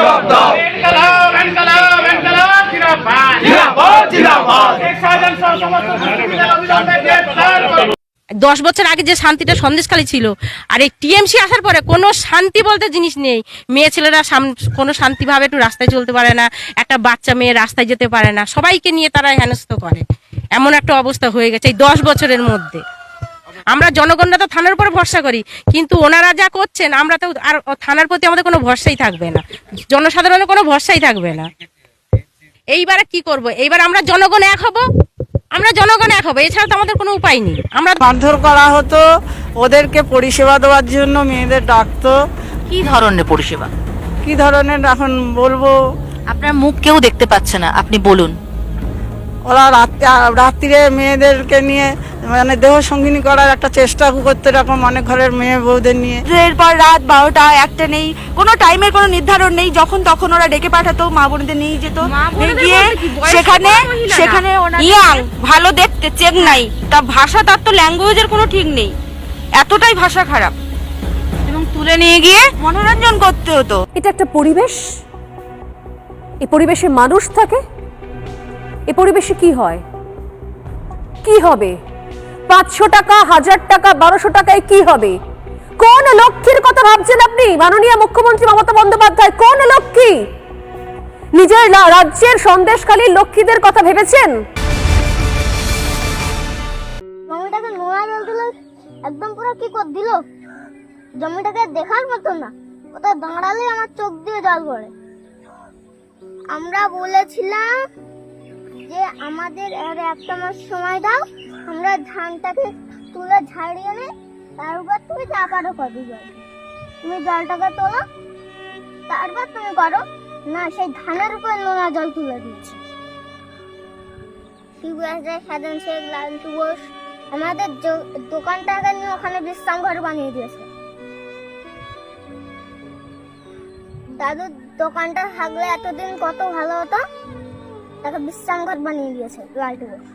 জবাব দাও। ইনকালাব ইনকালাব ইনকালাব জিন্দাবাদ। জিন্দাবাদ জিন্দাবাদ। সহ সমস্ত। দশ বছর আগে যে শান্তিটা সন্দেশখালী ছিল আর এই টিএমসি আসার পরে কোনো শান্তি বলতে জিনিস নেই। মেয়ে ছেলেরা সাম- কোনো শান্তিভাবে একটু রাস্তায় চলতে পারে না একটা বাচ্চা মেয়ে রাস্তায় যেতে পারে না সবাইকে নিয়ে তারা হেনস্থ করে। এমন একটা অবস্থা হয়ে গেছে এই দশ বছরের মধ্যে। আমরা জনগণরা তো থানার উপর ভরসা করি কিন্তু ওনারা যা করছেন আমরা তো আর থানার প্রতি আমাদের কোনো ভরসাই থাকবে না। জনসাধারণের কোনো ভরসাই থাকবে না। এইবারে কি করব? এইবার আমরা জনগণ এক হব আমরা জনগণ এক হব এছাড়া তো আমাদের কোনো উপায় নেই। আমরা মারধর করা হতো ওদেরকে পরিষেবা দেওয়ার জন্য মেয়েদের ডাকতো। কি ধরনের পরিষেবা? কি ধরনের এখন বলব? আপনার মুখ কেউ দেখতে পাচ্ছে না আপনি বলুন। ওরা রাত্রি রাত্রিরে মেয়েদেরকে নিয়ে মানে দেহ সঙ্গিনী করার একটা চেষ্টা করতে এরকম অনেক ঘরের মেয়ে বউদের নিয়ে। এরপর রাত বারোটা একটা নেই। কোনো টাইমের কোনো নির্ধারণ নেই। যখন তখন ওরা ডেকে পাঠাতো মা বোনদের নিয়ে যেত। গিয়ে সেখানে সেখানে ইয়াং ভালো দেখতে চেক নাই তা ভাষা তার তো ল্যাঙ্গুয়েজের কোনো ঠিক নেই। এতটাই ভাষা খারাপ। এবং তুলে নিয়ে গিয়ে মনোরঞ্জন করতে হতো। এটা একটা পরিবেশ? এ পরিবেশে মানুষ থাকে? এ পরিবেশে কি হয়? কি হবে? পাঁচশো টাকা, হাজার টাকা, বারোশো টাকায় কি হবে? কোন লক্ষ্মীর কথা ভাবছেন আপনি? মাননীয় মুখ্যমন্ত্রী মমতা বন্দ্যোপাধ্যায়, কোন লক্ষ্মী? নিজের রাজ্যের সন্দেশখালীর লক্ষ্মীদের কথা ভেবেছেন? জমিটাকে নোয়া জল দিল, একদম পুরো কি কর দিল? জমিটাকে দেখার মতো না ওটা দাঁড়ালে আমার চোখ দিয়ে জল পড়ে। আমরা বলেছিলাম যে আমাদের আর একটা মাস সময় দাও আমরা ধানটাকে তুলে ঝাড়িয়ে নে, তার উপর তুমি যা পারো কবি জল। তুমি জলটাকে তোলো, তারপর তুমি করো, না, সেই ধানের উপর নোনা জল তুলে দিচ্ছে। সাধন শেখ লালটু ঘোষ, আমাদের দোকানটাকে নিয়ে ওখানে বিশ্রাম ঘর বানিয়ে দিয়েছে। দাদুর দোকানটা থাকলে এতদিন কত ভালো হতো, তাকে বিশ্রাম ঘর বানিয়ে দিয়েছে লালটু ঘোষ।